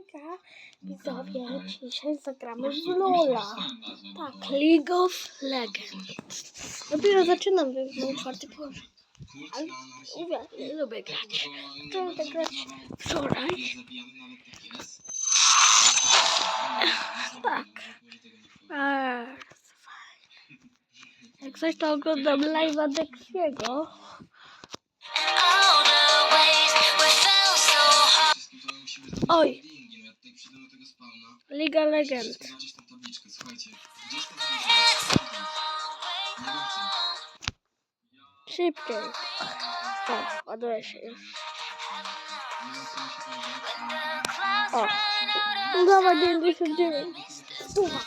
hejka! Widzowie, dzisiaj zagramy w Lola. Tak, League of Legends. Dopiero zaczynam, więc mam czwarty poziom. Ale uwielbiam, lubię grać. Będzie tak grać wczoraj. Tak. Bardzo fajnie. Jak coś to oglądam live'a Dexiego. Oj. loadingi, no ja tutaj przyjdę do tego spawna. Liga Legend. Zobaczyć tą tabliczkę, słuchajcie. 20 Nie wiem co. Szybciej. O, ładuje się już. O. Udawa 99. Stuwa.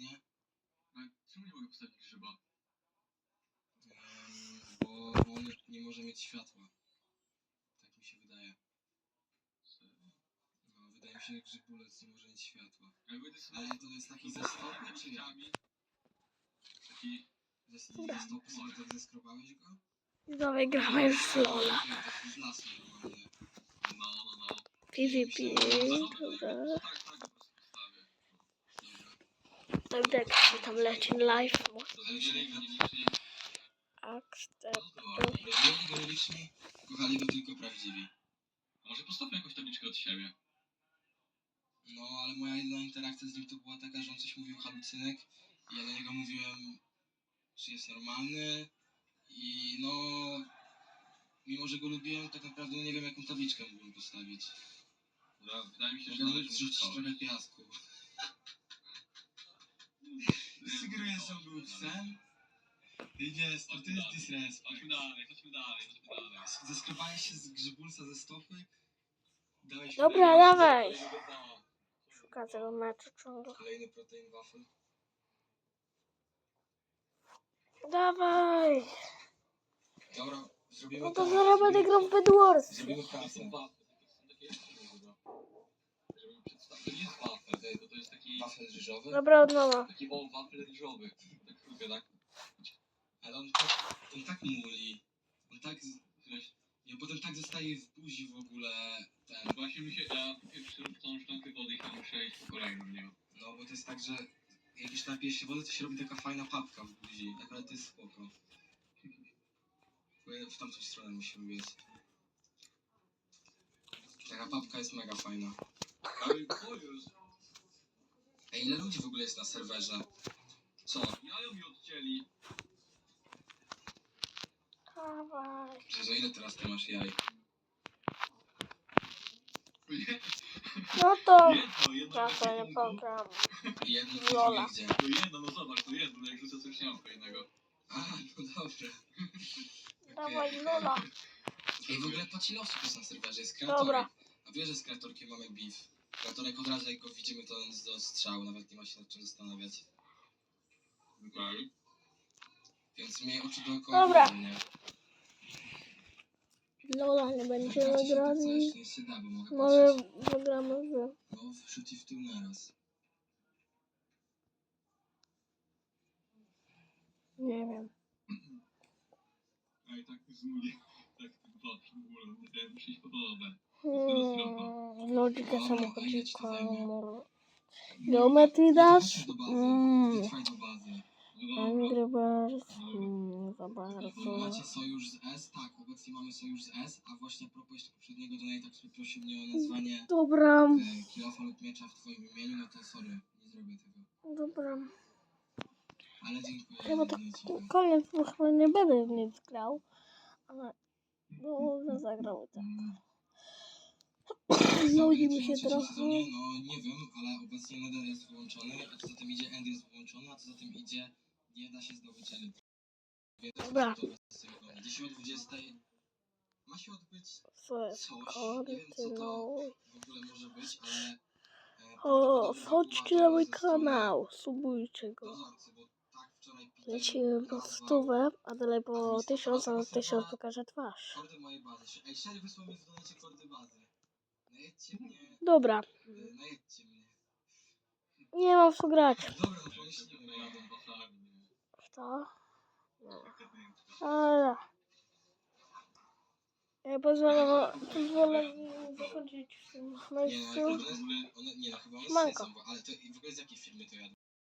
O, pięknie. A Czemu nie mogę postawić grzyba? Em, bo, bo on nie może mieć światła. Tak mi się wydaje. No, wydaje mi się, że grzybulec nie może mieć światła. Ja będę sobie Ale to jest taki zestopny, czy jak? Taki... Sobie tak zeskrobałeś go? Widzowie, gramy już w Lola. Taki z lasu normalnie. No, no, no. PvP. Dobra. Tak, tak, po prostu postawię. Tam Dexy tam leci live. To liczni, kochali go tylko prawdziwi. Może postawię jakąś tabliczkę od siebie. No, ale moja jedyna interakcja z nim to była taka, że on coś mówił halucynek i ja do niego mówiłem, czy jest normalny i no, mimo że go lubiłem, tak naprawdę nie wiem jaką tabliczkę mógłbym postawić. Dobra, wydaje mi się, że Mogę użytkować. trochę piasku. On był psem? Idzie, to jest disrespect. Chodźmy dalej, chodźmy dalej, chodźmy dalej. Zeskrobałeś się z grzybulca ze stopy? Dałeś Dobra, dawaj. Szuka tego meczu ciągle. Kolejny protein waffle. Dawaj. Dobra, zrobimy No to tak. zaraz będę grał w Bedwars. Zrobimy To pracę. są wafel, ryżowy. Dobra, od nowa. Taki o, wafel ryżowy. Tak lubię, tak? Ale on tak, on tak muli. On tak... Wiesz, on potem tak zostaje w buzi w ogóle ten... Właśnie mi się, ja pierwszy tą szklankę wody i chciałem przejść po kolejną, nie? No bo to jest tak, że jak już napijesz się wody, to się robi taka fajna papka w buzi. Akurat to jest spoko. Tylko W tamtą stronę musimy biec. Taka papka jest mega fajna. Ale Ej, ile ludzi w ogóle jest na serwerze? Co? jajo mi odcięli. Dawaj. Że za ile teraz ty masz jaj? No to Jedno, jedno. ja to nie program. I jedno w Lola. gdzie? To jedno, no zobacz, to jedno, no jak rzucę coś nie mam kolejnego. A, no dobrze. Dawaj Lola. Ej, w ogóle po ci losu jest na serwerze, jest kreatorek. Dobra. A wiesz, że z kreatorkiem mamy beef. Kreatorek od razu jak go widzimy, to on jest do strzału, nawet nie ma się nad czym zastanawiać. Okej. Więc miej oczy dookoła. Dobra. nie? Lola nie będziemy to grali. coś nie się da, bo mogę Może patrzeć. zagramy w... No, wrzuć i w tył naraz. Nie wiem. A i tak z mnie, tak wafel w ogóle, to mi się podoba. Hmm, Lodzika Dobra, a ile ci samochodzika. to? Geometry. No dobra. Angry Birds. Mm, za bardzo. Macie sojusz z S? Tak, obecnie mamy sojusz z S, a właśnie a propos jeszcze poprzedniego donate'a, który prosił mnie o nazwanie Dobra. e, kilofa lub miecza w twoim imieniu, no to sorry, nie zrobię tego. Dobra. Ale dziękuję. Chyba tak donajciki. koniec, bo chyba nie będę w nic grał. Ale no, zagrał tak. Nudzi mi się trochę. no nie wiem, ale obecnie Nether jest wyłączony, a co za tym idzie End jest wyłączony, a co za tym idzie nie da się zdobyć. Więc Dobra. Dzisiaj o 20 ma się odbyć coś, nie wiem co to kontynuuj. w ogóle może być, ale... e, O, wchodźcie na mój kanał, subujcie go. Tak Lecimy po stówę, a dalej po tysiąc, a tysiąc pokażę twarz. Kordy mojej bazy. Ej, wysłał mi w donacie kordy bazy. Najedźcie mnie, Dobra, najedźcie mnie. nie mam w co grać. Dobra, no? W to? Ale. Ja pozwolę, pozwolę mi zakończyć w tym no, miejscu. nie, no chyba one ale to w ogóle z jakiej firmy to jadą?